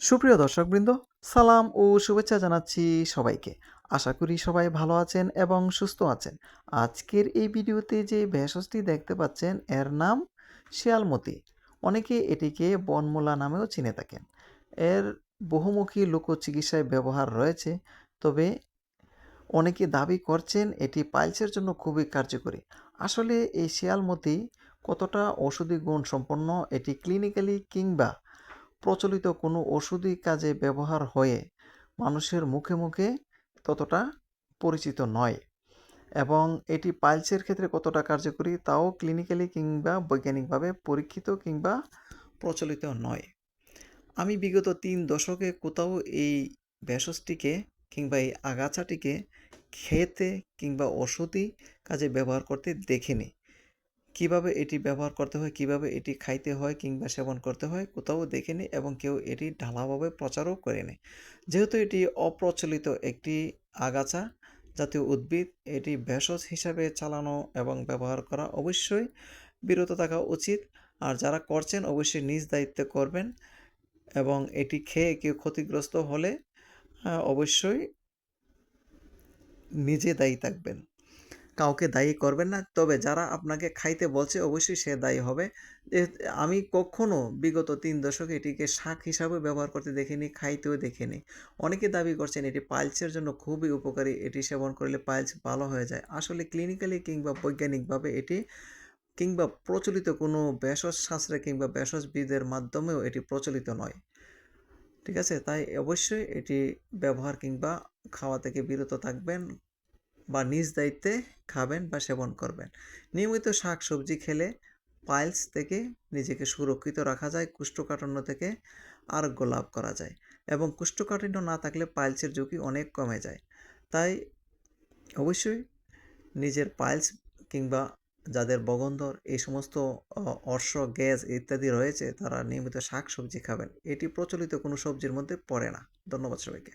সুপ্রিয় দর্শকবৃন্দ, সালাম ও শুভেচ্ছা জানাচ্ছি সবাইকে। আশা করি সবাই ভালো আছেন এবং সুস্থ আছেন। আজকের এই ভিডিওতে যে ভেষজটি দেখতে পাচ্ছেন, এর নাম শিয়ালমতি। অনেকে এটিকে বনমূলা নামেও চিনে থাকেন। এর বহুমুখী লোক চিকিৎসায় ব্যবহার রয়েছে, তবে অনেকে দাবি করছেন এটি পাইলসের জন্য খুবই কার্যকরী। আসলে এই শিয়ালমতি কতটা ঔষধি গুণ সম্পন্ন এটি ক্লিনিক্যালি কিংবা প্রচলিত কোনো ওষুধি কাজে ব্যবহার হয়ে মানুষের মুখে মুখে ততটা পরিচিত নয়। এবং এটি পাইলসের ক্ষেত্রে কতটা কার্যকরী তাও ক্লিনিক্যালি কিংবা বৈজ্ঞানিকভাবে পরীক্ষিত কিংবা প্রচলিত নয়। আমি বিগত তিন দশকে কোথাও এই ভেষজটিকে কিংবা এই আগাছাটিকে খেতে কিংবা ওষুধি কাজে ব্যবহার করতে দেখিনি। কীভাবে এটি ব্যবহার করতে হয়, কীভাবে এটি খাইতে হয় কিংবা সেবন করতে হয় কোথাও দেখিনি এবং কেউ এটি ঢালাভাবে প্রচারও করেনি যেহেতু এটি অপ্রচলিত একটি আগাছা জাতীয় উদ্ভিদ, এটি ভেষজ হিসাবে চালানো এবং ব্যবহার করা অবশ্যই বিরত থাকা উচিত। আর যারা করছেন অবশ্যই নিজ দায়িত্বে করবেন এবং এটি খেয়ে কেউ ক্ষতিগ্রস্ত হলে অবশ্যই নিজে দায়ী থাকবেন। কাউকে দায়ী করবেন না। তবে যারা আপনাকে খাইতে বলছে, অবশ্যই সে দায়ী হবে। আমি কখনো বিগত তিন দশকে এটিকে শাক হিসাবে ব্যবহার করতে দেখিনি, খাইতেও দেখিনি। অনেকে দাবি করছেন এটি পাইলসের জন্য খুবই উপকারী, এটি সেবন করলে পাইলস ভালো হয়ে যায়। আসলে ক্লিনিক্যালি কিংবা বৈজ্ঞানিকভাবে এটি কিংবা প্রচলিত কোনো ভেষজ শাস্ত্রে কিংবা ভেষজবিদের মাধ্যমেও এটি প্রচলিত নয়। ঠিক আছে? তাই অবশ্যই এটি ব্যবহার কিংবা খাওয়া থেকে বিরত থাকবেন। বা নিজ দায়িত্বে খাবেন বা সেবন করবেন। নিয়মিত শাক সবজি খেলে পাইলস থেকে নিজেকে সুরক্ষিত রাখা যায়, কুষ্ঠকাঠিন্য থেকে আরোগ্য লাভ করা যায় এবং কুষ্ঠকাঠিন্য না থাকলে পাইলসের ঝুঁকি অনেক কমে যায়। তাই অবশ্যই নিজের পাইলস কিংবা যাদের বগন্ধর, এই সমস্ত অর্শ, গ্যাস ইত্যাদি রয়েছে, তারা নিয়মিত শাক সবজি খাবেন। এটি প্রচলিত কোনো সবজির মধ্যে পড়ে না। ধন্যবাদ সবাইকে।